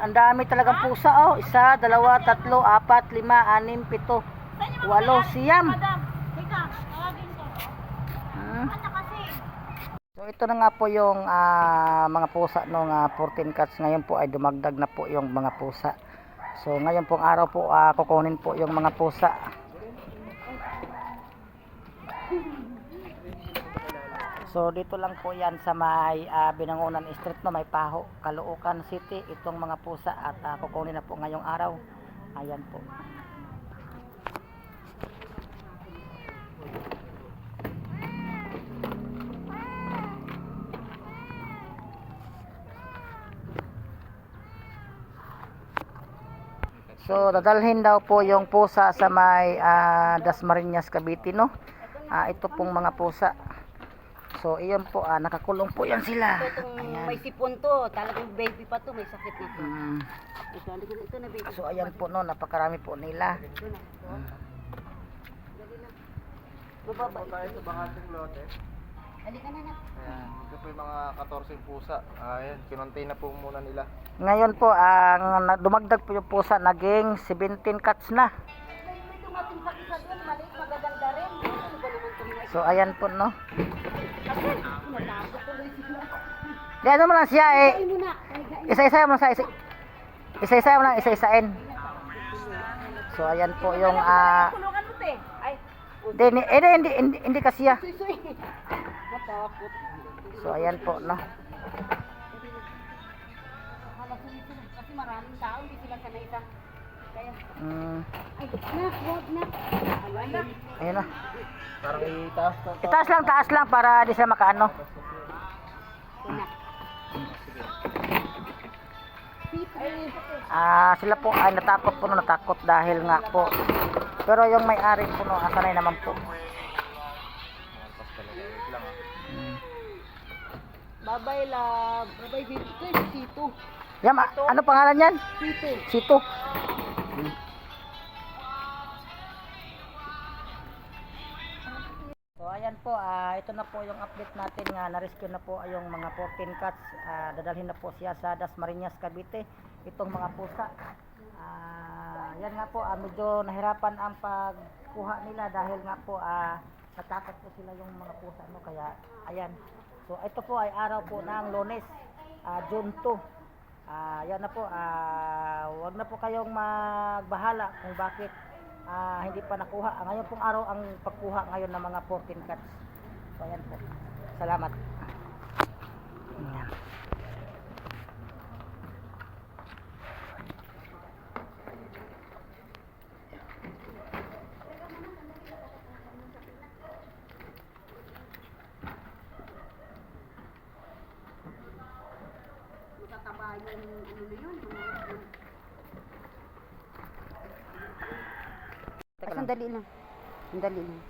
ang dami talagang pusa oh. Isa, dalawa, tatlo, apat, lima, anim, pito, walo, siyam. Hmm. Ano? So ito na nga po yung ah, mga pusa nung ah, 14 cats. Ngayon po ay dumagdag na po yung mga pusa. So ngayon pong araw po ah, kukunin po yung mga pusa. So dito lang po yan sa may ah, Binangonan Street no, may Paho, Caloocan City itong mga pusa at ah, kukunin na po ngayong araw. Ayan po. So, dadalhin daw po yung pusa sa may ah, Dasmariñas, Cavite, no? Ah, ito pong mga pusa. So, iyon po, ah, nakakulong po yan sila. Itong Ayan. may sipon to, talagang baby pa to, may sakit na to. Mm. Ito, ito, ito na baby. So, ayan po, no, napakarami po nila. Ito na. Mababa. tayo sa Bakating Lote. Halika na na. Ayan, ito po yung mga 14 pusa. Ayan, kinontain na po muna nila. Ngayon po, ang dumagdag po yung pusa, naging 17 cats na. Ito So, ayan po, no. Kasi, natakot tuloy sila. Di, ano mo lang siya, eh, isa-isa mo sa isa isa-isa mo lang, isa-isain. So, ayan po yung, ah. Ay, Hindi, hindi, hindi, hindi, hindi, kasi. Natakot. So, ayan po, no. Kasi maraming tao, hindi sila sanay sa... Mm, na. Na. ayun na. Parang itaas to. Itaas lang, taas lang para di sila makaano. Ah, sila po ay natakot po no, natakot dahil nga po. Pero yung may-ari po no, asanay naman po. Babay love. Babay dito. Ito yung Tito. Yan, ano pangalan yan? Tito. Sito. Ayan po, ah, ito na po yung update natin nga na-rescue na po yung mga 14 cats. Ah, dadalhin na po siya sa Dasmariñas, Cavite. Itong mga pusa. Ah, yan nga po, ah, medyo nahirapan ang pagkuha nila dahil nga po ah, natakot po sila yung mga pusa. No? Kaya ayan. So ito po ay araw po ng lunes, ah, June 2. Ah, yan na po, ah, wag na po kayong magbahala kung bakit ah, hindi pa nakuha. Ngayon pong araw ang pagkuha ngayon ng mga 14 cats. So ayan po. Salamat. Ayan. Matataba yung na yun Teka Ay, lang. Sandali lang. Sandali lang.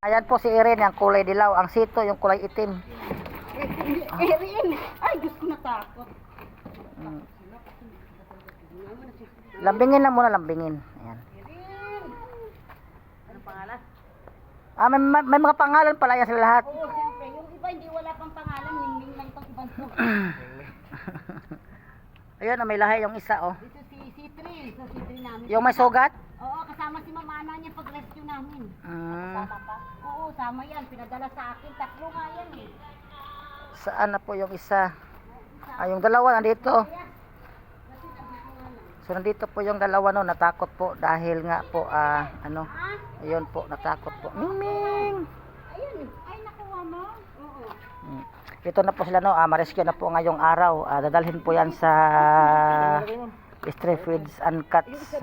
Ayan po si Irene, yung kulay dilaw. Ang sito, yung kulay itim. Erin! Ay, Diyos ko natakot. Mm. Lambingin lang muna, lambingin. Ayan. Anong pangalan? Ah, may, may, may mga pangalan pala yan sila lahat. Oo, siyempre. Yung iba hindi wala pang pangalan. Ningning lang itong ibang to. Ayun, ah, may lahi yung isa, oh. Dito si C3. So, C3 namin. Yung may sugat? Oo, kasama si Mamana niya pag-rescue namin. Mm. Sama pa? Oo, sama yan. Pinadala sa akin. Tatlo nga yan eh. Saan na po yung isa? Ah, yung dalawa nandito. So nandito po yung dalawa no, natakot po dahil nga po ah ano, ayun po natakot po. Miming. Ayun. Ay, nakuha mo? Oo. Mm. Ito na po sila no, ah, ma-rescue na po ngayong araw. Ah, dadalhin po yan sa Stray Feeds and Cats.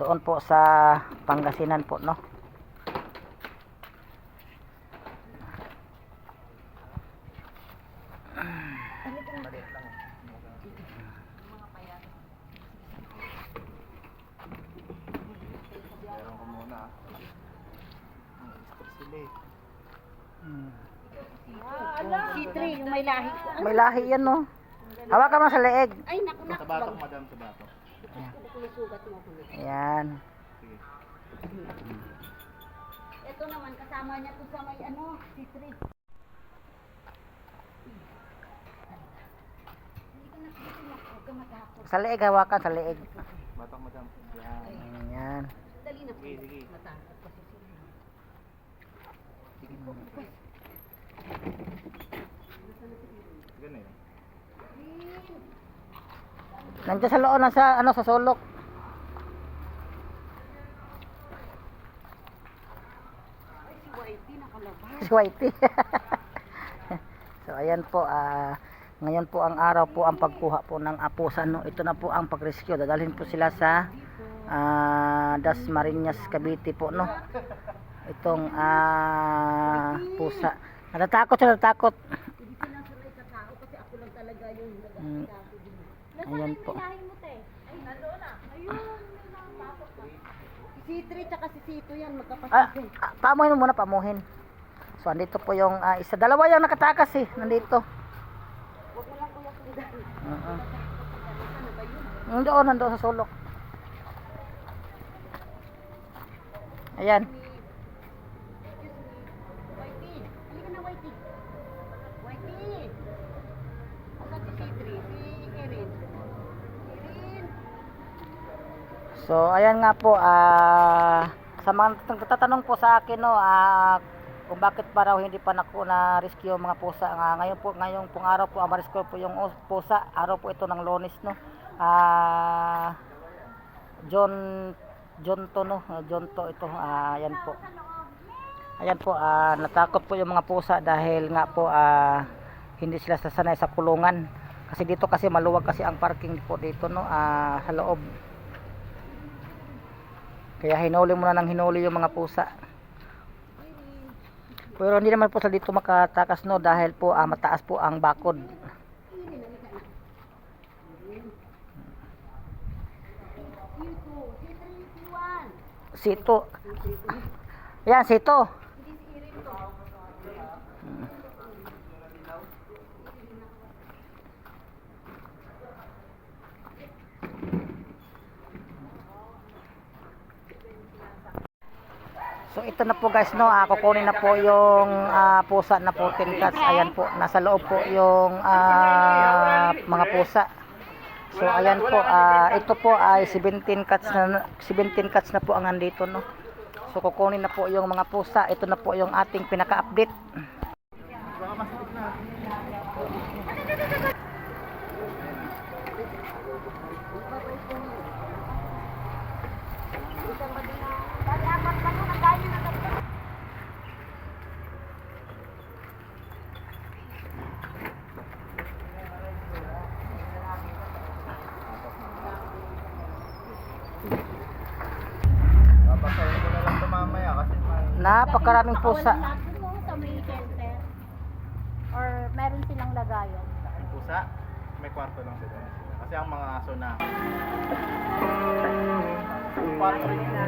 Doon po sa Pangasinan po no. Ah. Hmm, sila eh. Mm. C3, yung may lahi. May lahi yan, no? Hawakan mo sa leeg. Ay, naku, naku. Sa batok, madam, sa batok. Ayan. Ito naman, kasama niya to sa may ano, C3. Hindi ko nakikita huwag ka matakot. Sa leeg, hawakan sa leeg. Batok, madam. Yan. Ayan. Dali na po. Sige, sige. Matakot kasi sila. Ganun eh. Nandiyan sa loob, nasa, ano, sa sulok. Ay, si YT nakalabas. Si Whitey. so, ayan po, ah, ngayon po ang araw po ang pagkuha po ng apusan. No? Ito na po ang pag-rescue. Dadalhin po sila sa ah, Das Marinas, Cavite po. No? Itong ah, pusa. Natatakot siya, natatakot. Mm. Ayan po. Si C3 tsaka si C2 yan, magkapatid Ah, din. ah, pamuhin mo muna, pamuhin. So, andito po yung ah, isa. Dalawa yung nakatakas eh. Nandito. Huwag mo lang kuya yun? Nandoon, nandoon sa sulok. Ayan. Excuse me. Whitey. Halika na, Whitey. Whitey. Asan si C3? Si Erin. Erin. So, ayan nga po, ah, sa mga nagtatanong po sa akin, no, ah, kung bakit pa raw hindi pa naku na rescue mga pusa. Nga, ngayon po, ngayong pong araw po, ang rescue po yung us- pusa. Araw po ito ng lonis, no. Ah, John, John to, no. Ah, John to ito, ah, ayan po. Ayan po, ah, natakot po yung mga pusa dahil nga po, ah, hindi sila sasanay sa kulungan. Kasi dito kasi maluwag kasi ang parking po dito, no, ah, sa loob. Kaya hinuli muna ng hinuli yung mga pusa. Pero hindi naman po sa dito makatakas no dahil po ah, mataas po ang bakod. Sito. Yan, sito. So ito na po guys no, ah, kukunin na po yung ah, pusa na 14 cats. Ayan po, nasa loob po yung ah, mga pusa. So ayan po, ah, ito po ay 17 cats na 17 cats na po ang nandito no. So kukunin na po yung mga pusa. Ito na po yung ating pinaka-update. Papasayin ko na lang ito mamaya kasi may... Napakaraming pusa. Sa may shelter. Or meron silang lagayan. Ang pusa, may kwarto lang sila. Kasi ang mga aso na... Kwarto rin nila.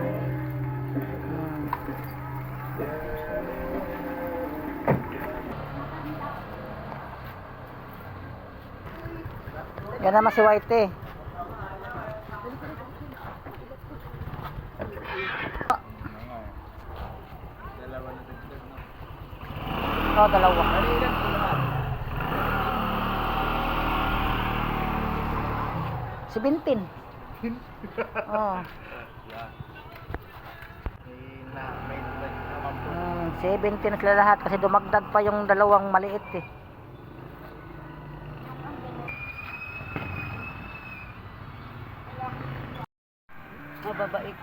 Yan naman si Whitey. Dalawa na din sila. Oh, dalawa. Si Bintin. Oh. Yeah. May na, may lag naman po. Mm, 17 na sila lahat kasi dumagdag pa yung dalawang maliit eh. Mababaik.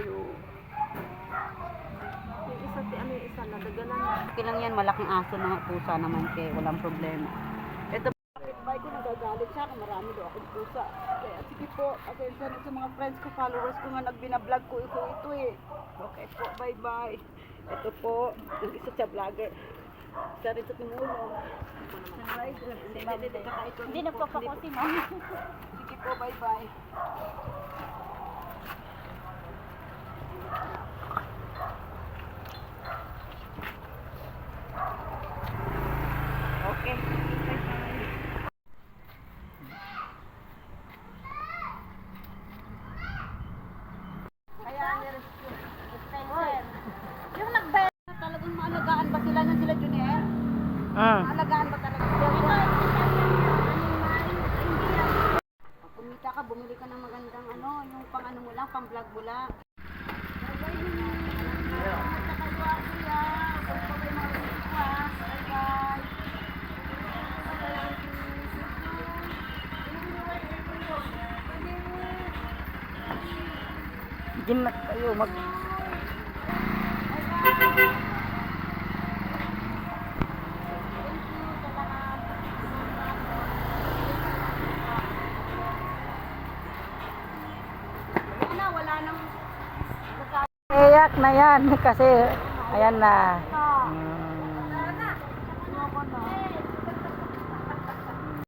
Isa, isa, nadagalan. Okay lang yan, malaking aso na pusa naman kaya walang problema. Ito, kapitbahay ko nagagalit siya marami daw akong pusa. Kaya sige po, pasensya na sa mga friends ko, followers ko nga nagbinablog ko ito, ito eh. Okay po, bye bye. Ito po, yung isa sa vlogger. Isa rin sa tumulong. Hindi nagpapako si ma'am. Sige po, bye bye. Okay. Bye-bye. Kaya ni-rescue. Dispenser. Yung nagbayad na talagang maalagaan ba sila ng sila Junior? Mm. Maalagaan ba talaga? Pag kumita ka, bumili ka ng magandang ano, yung pang ano mo lang, pang vlog mo lang. Na kayo mag Wala na, wala nang Iyak na yan. Kasi ayan na